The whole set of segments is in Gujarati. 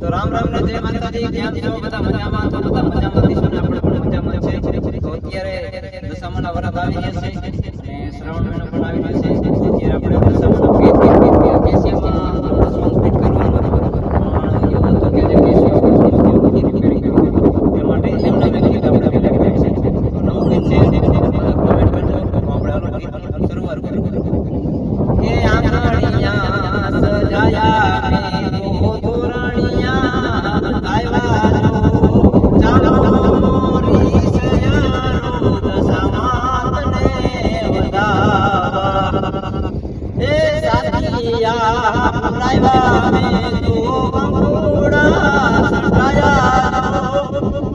તો રામ રામ ને જય માતાજી, કેમ છો? બધા મજામાં? તો બધા મજામાં દીશો ને આપણે પણ મજામાં છે તો અત્યારે દશામાના વરત આવી ગયા છે. શ્રાવણ મહિનો પણ આવી ગયો છે.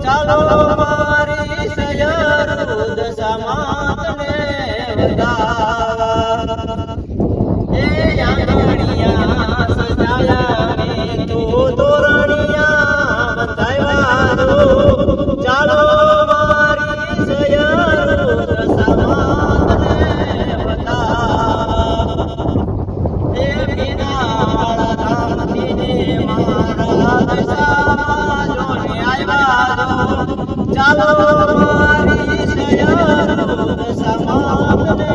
ચાલો મારી સયારો દશામાતને વધાવા એ આંગણિયા સજાયા મે તો તોરણિયા બંધાવ્યા દો. ચાલો મારી સયારો દશામાતને બતાવા. એ વિનાળા ધામથી ને મારા દશામાં જોડે આવ્યા દો. ચાલો મારી સયારો દશામાતને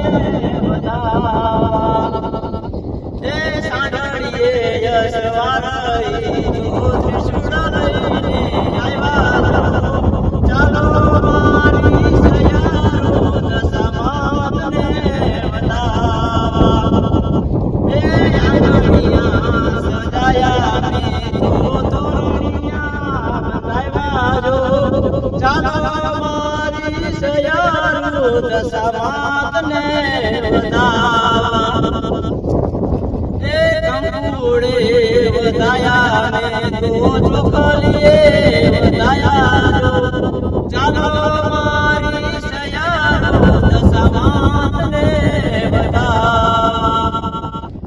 બતાવા. એ સાંઢળીએ યશવારઈ જો ત્રિશુળ લઈને આવ્યા છો. ચાલો મારી સયારો દશામાતને બતાવા. એ આંગણિયા સજાયા ને તો તોરણિયા બંધાવ્યા જો. ચાલો મારી સયારો દશામાતને બતાવા. એ કંકુડે વધાયા ને તો ચોખલીએ વધાવા.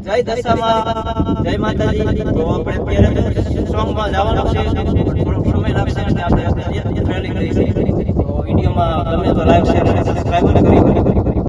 જય દશામાં, જય માતાજી તો આપણે સોંગમાં જવાનું છે સમય લાગશે એટલે આપણે વિડીયોમાં ગમે તો લાઈવ શેર અને સબસ્ક્રાઈબ કરી